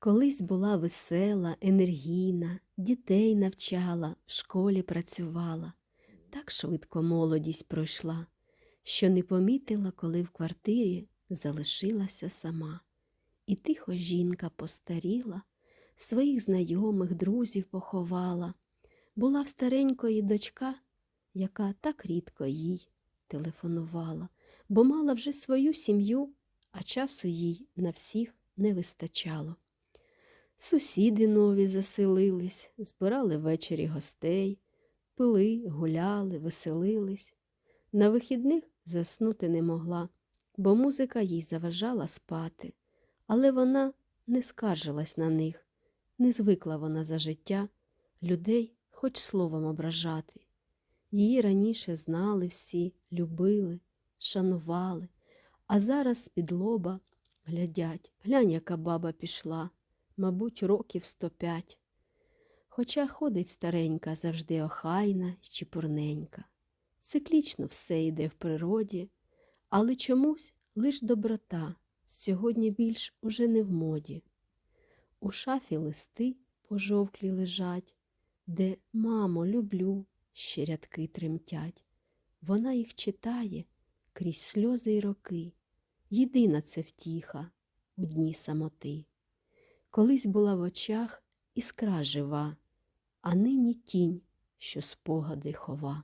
Колись була весела, енергійна, дітей навчала, в школі працювала. Так швидко молодість пройшла, що не помітила, коли в квартирі залишилася сама. І тихо жінка постаріла, своїх знайомих, друзів поховала. Була в старенької дочка, яка так рідко їй телефонувала, бо мала вже свою сім'ю, а часу їй на всіх не вистачало. Сусіди нові заселились, збирали ввечері гостей, пили, гуляли, веселились. На вихідних заснути не могла, бо музика їй заважала спати, але вона не скаржилась на них, не звикла вона за життя людей хоч словом ображати. Її раніше знали всі, любили, шанували, а зараз з-під лоба глядять, глянь, яка баба пішла мабуть, років сто п'ять. Хоча ходить старенька завжди охайна й чепурненька. Циклічно все йде в природі, але чомусь лиш доброта сьогодні більш уже не в моді. У шафі листи пожовклі лежать, де, мамо, люблю, ще рядки тремтять. Вона їх читає крізь сльози й роки. Єдина це втіха у дні самоти. Колись була в очах іскра жива, а нині тінь, що спогади хова.